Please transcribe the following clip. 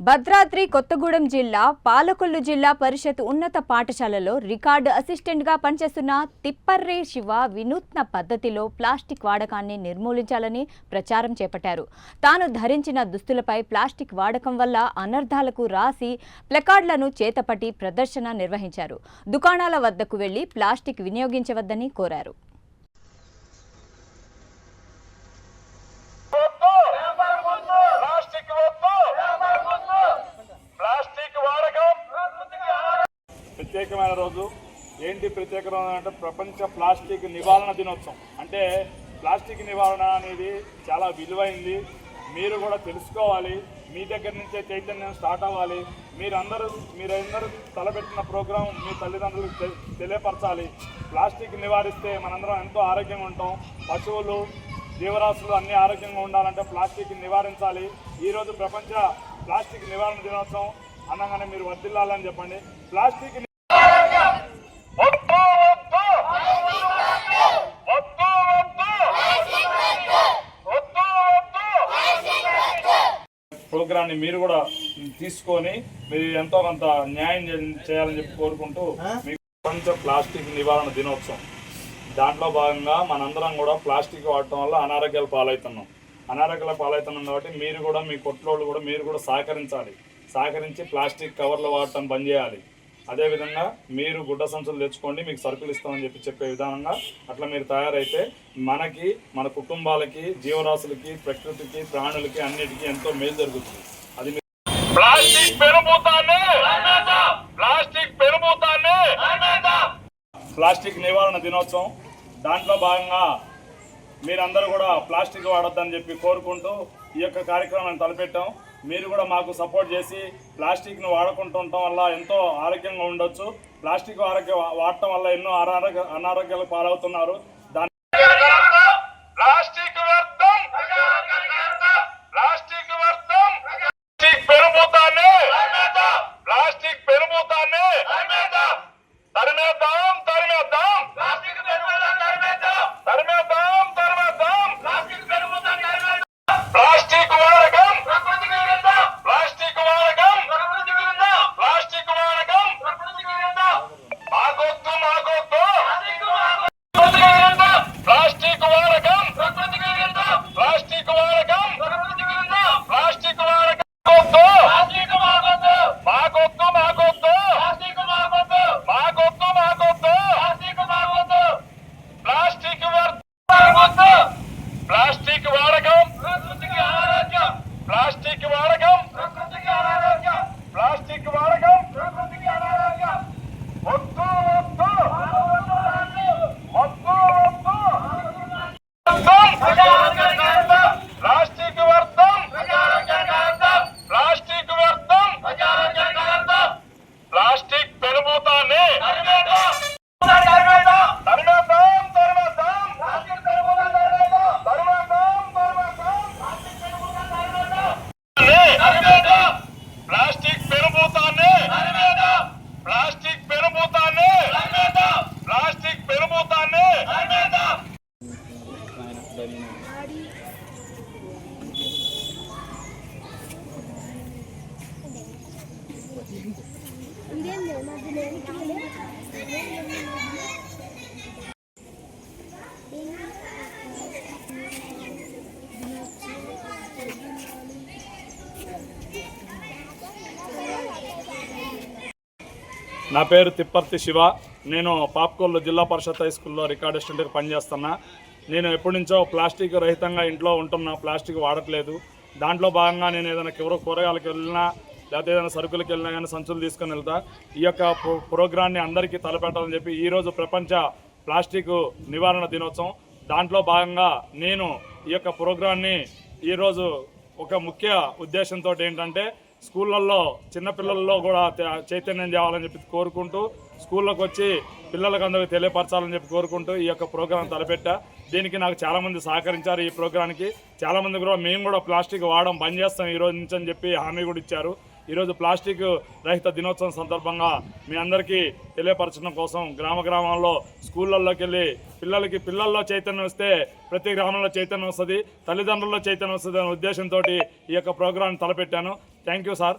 భద్రాద్రి కొత్తగూడెం జిల్లా పాలకొల్లు జిల్లా పరిషత్ ఉన్నత పాఠశాలలో రికార్డు అసిస్టెంట్గా పనిచేస్తున్న తిప్పర్రే శివ వినూత్న పద్ధతిలో ప్లాస్టిక్ వాడకాన్ని నిర్మూలించాలని ప్రచారం చేపట్టారు. తాను ధరించిన దుస్తులపై ప్లాస్టిక్ వాడకం వల్ల అనర్థాలకు రాసి ప్లకార్డులను చేతపట్టి ప్రదర్శన నిర్వహించారు. దుకాణాల వద్దకు వెళ్ళి ప్లాస్టిక్ వినియోగించవద్దని కోరారు. ప్రత్యేకమైన రోజు. ఏంటి ప్రత్యేకమైన అంటే ప్రపంచ ప్లాస్టిక్ నివారణ దినోత్సవం. అంటే ప్లాస్టిక్ నివారణ అనేది చాలా విలువైంది. మీరు కూడా తెలుసుకోవాలి. మీ దగ్గర నుంచే చైతన్యం స్టార్ట్ అవ్వాలి. మీరందరూ మీరందరూ తలపెట్టిన ప్రోగ్రాం మీ తల్లిదండ్రులకు తె- తెలియపరచాలి. ప్లాస్టిక్ నివారిస్తే మనందరం ఎంతో ఆరోగ్యంగా ఉంటాం. పశువులు జీవరాశులు అన్ని ఆరోగ్యంగా ఉండాలంటే ప్లాస్టిక్ నివారించాలి. ఈరోజు ప్రపంచ ప్లాస్టిక్ నివారణ దినోత్సవం. అనగానే మీరు వర్దిల్లాలని చెప్పండి. ప్లాస్టిక్ ప్రోగ్రాన్ని మీరు కూడా తీసుకొని మీరు ఎంతో కొంత న్యాయం చేయాలని చెప్పి కోరుకుంటూ మీకు ప్రపంచ ప్లాస్టిక్ నివారణ దినోత్సవం. దాంట్లో భాగంగా మనందరం కూడా ప్లాస్టిక్ వాడటం వల్ల అనారోగ్యాలు పాలవుతున్నాం. అనారోగ్యాలు పాలవుతున్నాం కాబట్టి మీరు కూడా మీ కొట్లోళ్ళు కూడా మీరు కూడా సహకరించాలి. సహకరించి ప్లాస్టిక్ కవర్లు వాడటం బంద్ చేయాలి. అదేవిధంగా మీరు గుడ్డ సంచులు తెచ్చుకోండి మీకు సరుకులు ఇస్తామని చెప్పి చెప్పే విధానంగా అట్లా మీరు తయారైతే మనకి మన కుటుంబాలకి జీవరాశులకి ప్రకృతికి ప్రాణులకి అన్నిటికీ ఎంతో మేలు జరుగుతుంది. అది ప్లాస్టిక్ ప్లాస్టిక్ ప్లాస్టిక్ నివారణ దినోత్సవం. దాంట్లో భాగంగా మీరందరూ కూడా ప్లాస్టిక్ వాడొద్దని చెప్పి కోరుకుంటూ ఈ యొక్క కార్యక్రమాన్ని తలపెట్టాం. మీరు కూడా మాకు సపోర్ట్ చేసి ప్లాస్టిక్ను వాడుకుంటూ ఉండటం వల్ల ఎంతో ఆరోగ్యంగా ఉండొచ్చు. ప్లాస్టిక్ ఆరోగ్య వాడటం వల్ల ఎన్నో అనారోగ్య అనారోగ్యాలకు పాలవుతున్నారు దాని ప్లాస్టిక్ వ్యర్థం ప్లాస్టిక్ వ్యర్థం ప్లాస్టిక్ పెరుముతాన్ని ప్లాస్టిక్ పెరుముతాన్ని తరిమేద్దాం తరిమేద్దాం తరిమేద్దాం తరిమేద్దాం ప్లాస్టిక్ వాడకం ప్లాస్టిక్ వాడకం ప్లాస్టిక్ వాడకం మాకొద్దు మాకొద్దు ప్లాస్టిక్ వాడకం ప్లాస్టిక్ వాడకం ప్లాస్టిక్ వాడకం వద్దు. మాకొద్దు మాకొద్దు మాకొద్దు మాకొద్దు ప్లాస్టిక్ వ్యర్థం ప్లాస్టిక్ వాడకం ప్లాస్టిక్ వాడకం ప్లాస్టిక్ వాడకం వద్దు వద్దు వద్దు వద్దు ప్లాస్టిక్ వ్యర్థం ప్లాస్టిక్ వ్యర్థం ప్లాస్టిక్ పెనుభూతాన్ని తరిమేద్దాం తరిమేద్దాం తరిమేద్దాం ప్లాస్టిక్ పెనుభూతాన్ని ప్లాస్టిక్ పెనుభూతాన్ని ప్లాస్టిక్ పెనుభూతాన్ని నా పేరు తిప్పర్తి శివ. నేను పాప్కోల్లో జిల్లా పరిషత్ హై స్కూల్లో రికార్డ్ అసిస్టెంట్గా పనిచేస్తున్నా. నేను ఎప్పటి నుంచో ప్లాస్టిక్ రహితంగా ఇంట్లో ఉంటున్నా. ప్లాస్టిక్ వాడట్లేదు. దాంట్లో భాగంగా నేను ఏదైనా ఎవరో కూరగాయలకు వెళ్ళినా లేకపోతే ఏదైనా సరుకులకు వెళ్ళినా కానీ సంచులు తీసుకొని వెళ్తా. ఈ యొక్క ప్రోగ్రాన్ని అందరికీ తలపెట్టాలని చెప్పి ఈరోజు ప్రపంచ ప్లాస్టిక్ నివారణ దినోత్సవం. దాంట్లో భాగంగా నేను ఈ యొక్క ప్రోగ్రాన్ని ఈరోజు ఒక ముఖ్య ఉద్దేశంతో ఏంటంటే స్కూళ్ళల్లో చిన్నపిల్లల్లో కూడా చైతన్యం చేయాలని చెప్పి కోరుకుంటూ స్కూళ్ళకు వచ్చి పిల్లలకు అందరికీ తెలియపరచాలని చెప్పి కోరుకుంటూ ఈ యొక్క ప్రోగ్రాం తలపెట్టా. దీనికి నాకు చాలామంది సహకరించారు ఈ ప్రోగ్రాంకి. చాలామంది కూడా మేము కూడా ప్లాస్టిక్ వాడడం బంద్ చేస్తాం ఈ రోజు నుంచి అని చెప్పి హామీ కూడా ఇచ్చారు. ఈరోజు ప్లాస్టిక్ రహిత దినోత్సవం సందర్భంగా మీ అందరికీ తెలియపరచడం కోసం గ్రామ గ్రామాల్లో స్కూళ్ళల్లోకి వెళ్ళి పిల్లలకి పిల్లల్లో చైతన్యం వస్తే ప్రతి గ్రామంలో చైతన్యం వస్తుంది తల్లిదండ్రుల్లో చైతన్యం వస్తుంది అనే ఉద్దేశంతో ఈ యొక్క ప్రోగ్రాం తలపెట్టాను. Thank you sir